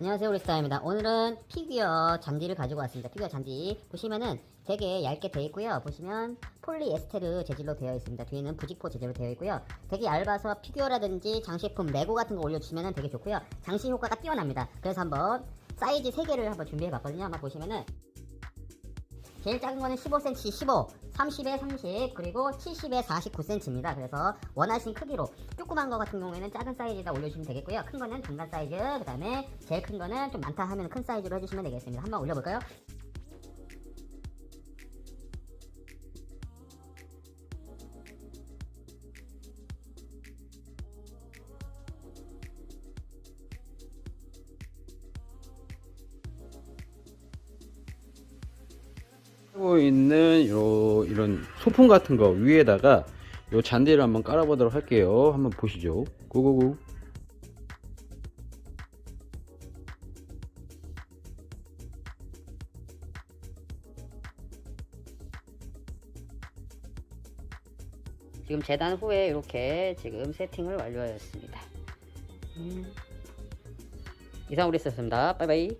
안녕하세요 우리스타입니다. 오늘은 피규어 잔디를 가지고 왔습니다. 피규어 잔디. 보시면은 되게 얇게 되어 있고요. 보시면 폴리에스테르 재질로 되어 있습니다. 뒤에는 부직포 재질로 되어 있고요. 되게 얇아서 피규어라든지 장식품 레고 같은 거 올려주시면 되게 좋고요. 장식 효과가 뛰어납니다. 그래서 한번 사이즈 3개를 한번 준비해 봤거든요. 한번 보시면은 제일 작은 거는 15cm 15, 30에 30, 그리고 70에 49cm입니다. 그래서 원하신 크기로 조그만 거 같은 경우에는 작은 사이즈에다 올려주시면 되겠고요. 큰 거는 중간 사이즈, 그 다음에 제일 큰 거는 좀 많다 하면 큰 사이즈로 해주시면 되겠습니다. 한번 올려볼까요? 하고 있는 요 이런 소품 같은 거 위에다가 요 잔디를 한번 깔아보도록 할게요. 한번 보시죠. 고고고. 지금 재단 후에 이렇게 지금 세팅을 완료하였습니다. 음. 이상 우리스였습니다. 바이바이.